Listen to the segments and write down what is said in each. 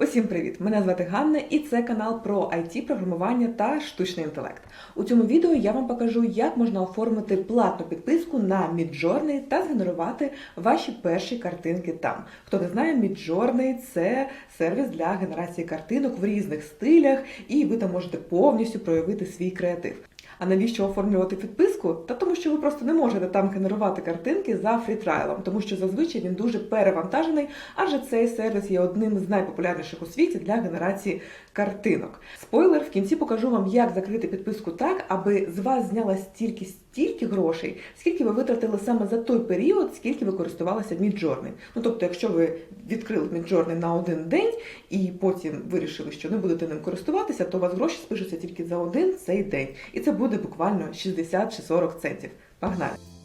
Усім привіт! Мене звати Ганна і це канал про IT, програмування та штучний інтелект. У цьому відео я вам покажу, як можна оформити платну підписку на Midjourney та згенерувати ваші перші картинки там. Хто не знає, Midjourney – це сервіс для генерації картинок в різних стилях, і ви там можете повністю проявити свій креатив. А навіщо оформлювати підписку? Та тому, що ви просто не можете там генерувати картинки за фрітрайлом, тому що зазвичай він дуже перевантажений, адже цей сервіс є одним з найпопулярніших у світі для генерації картинок. Спойлер, в кінці покажу вам, як закрити підписку так, аби з вас знялась стільки стільки грошей, скільки ви витратили саме за той період, скільки ви користувалися Міджорним. Ну тобто, якщо ви відкрили Міджорний на один день і потім вирішили, що не будете ним користуватися, то у вас гроші спишуться тільки за один цей день. І це буде буквально 60 чи 40 центів. Погнали!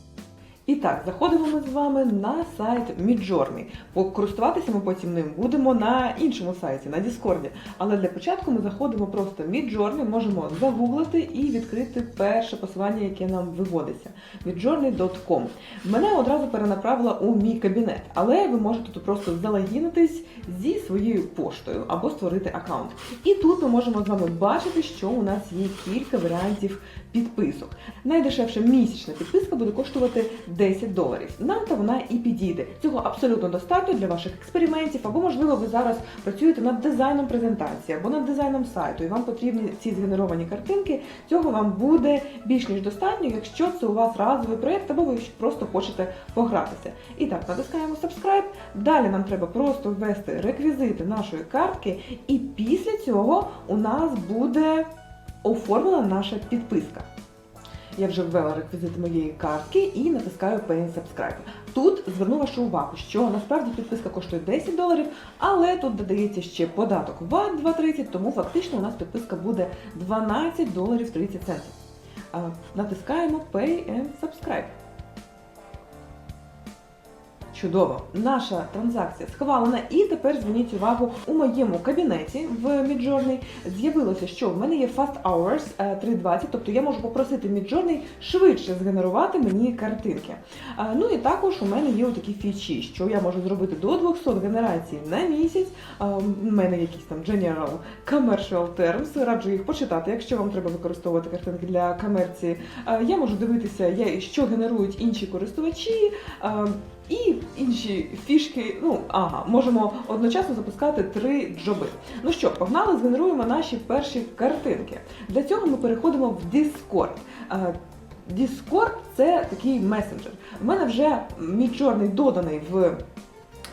І так, заходимо ми з вами на сайт Midjourney. Покористуватися ми потім ним будемо на іншому сайті, на Discord. Але для початку ми заходимо просто Midjourney, можемо загуглити і відкрити перше посилання, яке нам виводиться. midjourney.com. Мене одразу перенаправила у мій кабінет, але ви можете тут просто залогінитись зі своєю поштою або створити аккаунт. І тут ми можемо з вами бачити, що у нас є кілька варіантів підписок. Найдешевша місячна підписка буде коштувати 10 доларів. Нам та вона і підійде. Цього абсолютно достатньо для ваших експериментів, або, можливо, ви зараз працюєте над дизайном презентації або над дизайном сайту, і вам потрібні ці згенеровані картинки. Цього вам буде більш ніж достатньо, якщо це у вас разовий проєкт, або ви просто хочете погратися. І так, натискаємо Subscribe. Далі нам треба просто ввести реквізити нашої картки, і після цього у нас буде оформлена наша підписка. Я вже ввела реквізити моєї картки і натискаю Pay Subscribe. Тут зверну вашу увагу, що насправді підписка коштує 10 доларів, але тут додається ще податок VAT 2,30, тому фактично у нас підписка буде 12 доларів 30 центів. Натискаємо Pay and Subscribe. Чудово, наша транзакція схвалена, і тепер зверніть увагу у моєму кабінеті в Midjourney з'явилося, що в мене є Fast Hours е, 3.20, тобто я можу попросити Midjourney швидше згенерувати мені картинки. Е, Ну і також у мене є такі фічі, що я можу зробити до 200 генерацій на місяць. Е, У мене якісь там General Commercial Terms, раджу їх почитати, якщо вам треба використовувати картинки для комерції. Е, Я можу дивитися, що генерують інші користувачі. І інші фішки, ну ага, можемо одночасно запускати три джоби. Ну що, погнали, згенеруємо наші перші картинки. Для цього ми переходимо в Discord. Е, Discord це такий месенджер. У мене вже мій чорний доданий в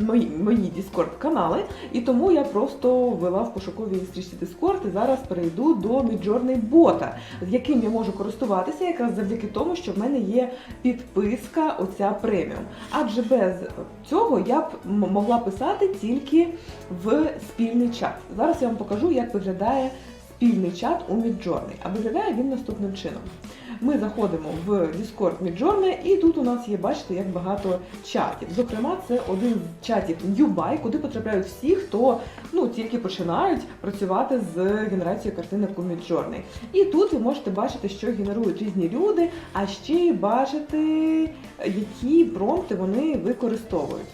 мої, мої Discord канали, і тому я просто ввела в пошуковій стрічці Discord і зараз перейду до Midjourney бота, з яким я можу користуватися якраз завдяки тому, що в мене є підписка оця преміум. Адже без цього я б могла писати тільки в спільний чат. Зараз я вам покажу, як виглядає спільний чат у Midjourney. А виглядає він наступним чином. Ми заходимо в Discord Midjourney, і тут у нас є, бачите, як багато чатів. Зокрема, це один з чатів Newbuy, куди потрапляють всі, хто ну тільки починають працювати з генерацією картинок у Midjourney. І тут ви можете бачити, що генерують різні люди, а ще й бачити, які промпти вони використовують.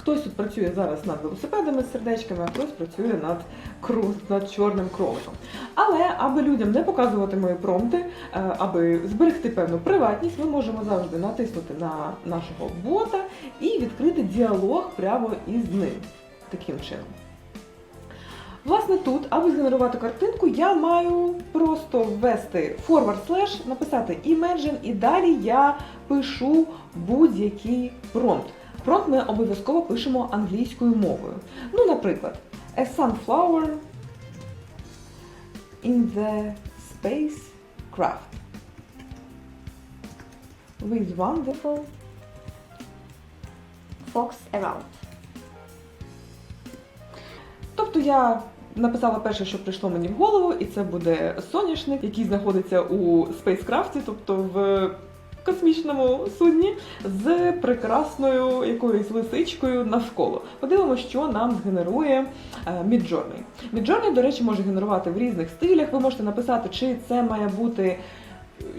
Хтось тут працює зараз над велосипедами з сердечками, а хтось працює над кру- над чорним кроликом. Але аби людям не показувати мої промпти, е, аби зберегти певну приватність, ми можемо завжди натиснути на нашого бота і відкрити діалог прямо із ним. Таким чином. Власне, тут, аби згенерувати картинку, я маю просто ввести forward slash, написати Imagine, і далі я пишу будь-який промпт. Промпт ми обов'язково пишемо англійською мовою. Ну, наприклад, a sunflower in the spacecraft with wonderful Fox around. Тобто я написала перше, що прийшло мені в голову, і це буде соняшник, який знаходиться у спейскрафті, тобто в космічному судні, з прекрасною якоюсь лисичкою навколо. Подивимося, що нам генерує Міджорний. Midjourney. Midjourney, до речі, може генерувати в різних стилях. Ви можете написати, чи це має бути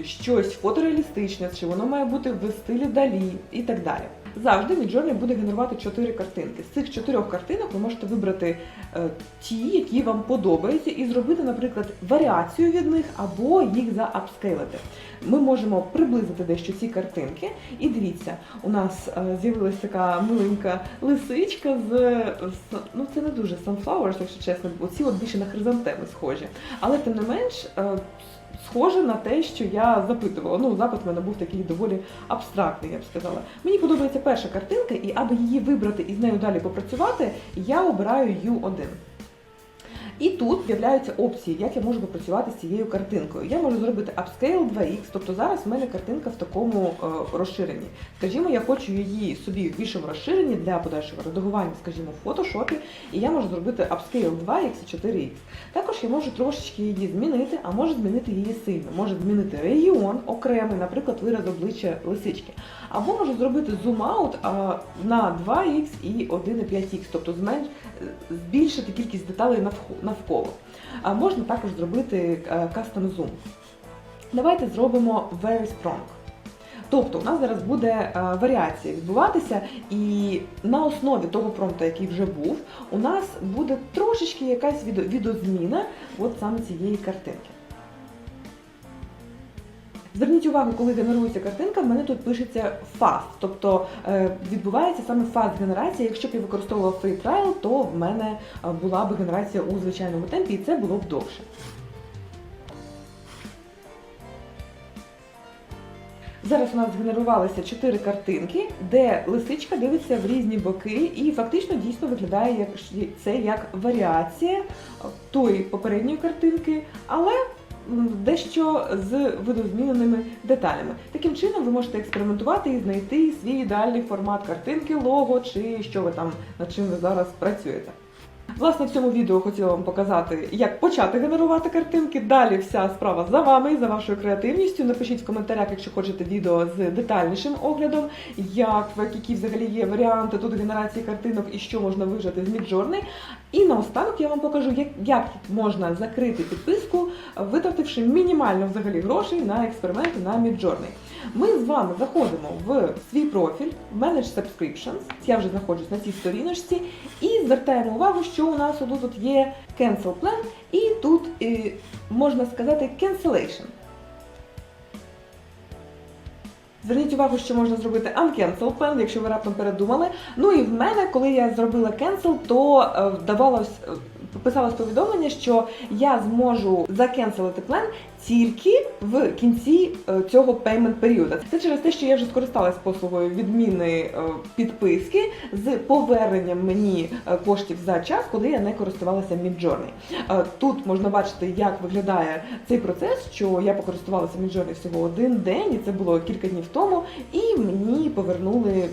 щось фотореалістичне, чи воно має бути в стилі далі і так далі. Завжди Midjourney буде генерувати 4 картинки. З цих чотирьох картинок ви можете вибрати е, ті, які вам подобаються, і зробити, наприклад, варіацію від них або їх заапскейлити. Ми можемо приблизити дещо ці картинки. І дивіться, у нас е, з'явилася така миленька лисичка з, ну це не дуже sunflowers, якщо чесно, бо ці от більше на хризантеми схожі. Але тим не менш. Схоже на те, що я запитувала. Ну, запит в мене був такий доволі абстрактний, я б сказала. Мені подобається перша картинка, і аби її вибрати і з нею далі попрацювати, я обираю U1. І тут з'являються опції, як я можу попрацювати з цією картинкою. Я можу зробити Upscale 2X, тобто зараз в мене картинка в такому е, розширенні. Скажімо, я хочу її собі в більшому розширенні для подальшого редагування, скажімо, в фотошопі, і я можу зробити Upscale 2X і 4X. Також я можу трошечки її змінити, а можу змінити її сильно. Можу змінити регіон окремий, наприклад, вираз обличчя лисички. Або можу зробити зум-аут на 2х і 1,5х, тобто зменш, збільшити кількість деталей навхо- навколо. А можна також зробити кастом зум. Давайте зробимо very strong. Тобто у нас зараз буде е, варіація відбуватися, і на основі того промпту, який вже був, у нас буде трошечки якась відозміна от саме цієї картинки. Зверніть увагу, коли генерується картинка, в мене тут пишеться fast, тобто е, відбувається саме fast генерація. Якщо б я використовувала free trial, то в мене е, була б генерація у звичайному темпі, і це було б довше. Зараз у нас згенерувалися чотири картинки, де лисичка дивиться в різні боки, і фактично дійсно виглядає це як варіація е, тої попередньої картинки, але дещо з видозміненими деталями. Таким чином ви можете експериментувати і знайти свій ідеальний формат картинки, лого чи що ви там над чим ви зараз працюєте. Власне, в цьому відео хотіла вам показати, як почати генерувати картинки. Далі вся справа за вами і за вашою креативністю. Напишіть в коментарях, якщо хочете відео з детальнішим оглядом, як які взагалі є варіанти тут генерації картинок і що можна вижати з Midjourney. І наостанок я вам покажу, як, як можна закрити підписку, витративши мінімально взагалі грошей на експерименти на Midjourney. Ми з вами заходимо в свій профіль Manage Subscriptions. Я вже знаходжусь на цій сторіночці, і звертаємо увагу, що у нас тут є Cancel Plan, і тут е, можна сказати Cancellation. Зверніть увагу, що можна зробити uncancel plan, якщо ви раптом передумали. Ну і в мене, коли я зробила cancel, то е, вдавалось. Писалось повідомлення, що я зможу закенселити план тільки в кінці е, цього payment періоду. Це через те, що я вже скористалась послугою відміни е, підписки з поверненням мені е, коштів за час, коли я не користувалася Midjourney. Тут можна бачити, як виглядає цей процес, що я покористувалася Midjourney всього один день, і це було кілька днів тому, і мені повернули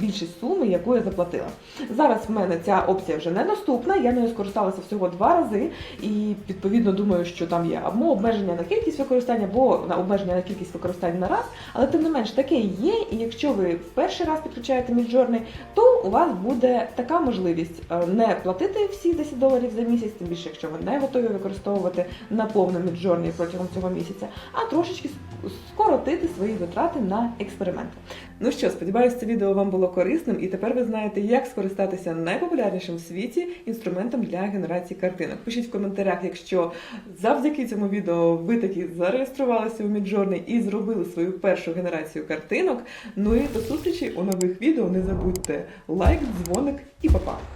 більшість суми, яку я заплатила. Зараз в мене ця опція вже недоступна, я нею скористалася всього два рази, і відповідно думаю, що там є або обмеження на кількість використання, або на обмеження на кількість використань на раз. Але тим не менш таке є, і якщо ви в перший раз підключаєте Midjourney, то у вас буде така можливість е, не платити всі 10 доларів за місяць, тим більше, якщо ви не готові використовувати на повну Midjourney протягом цього місяця, а трошечки скоротити свої витрати на експерименти. Ну що, сподіваюся, це відео вам було корисним, і тепер ви знаєте, як скористатися найпопулярнішим в світі інструментом для генерації картинок. Пишіть в коментарях, якщо завдяки цьому відео ви таки зареєструвалися у Midjourney і зробили свою першу генерацію картинок. Ну і до зустрічі у нових відео. Не забудьте лайк, дзвоник і па-па!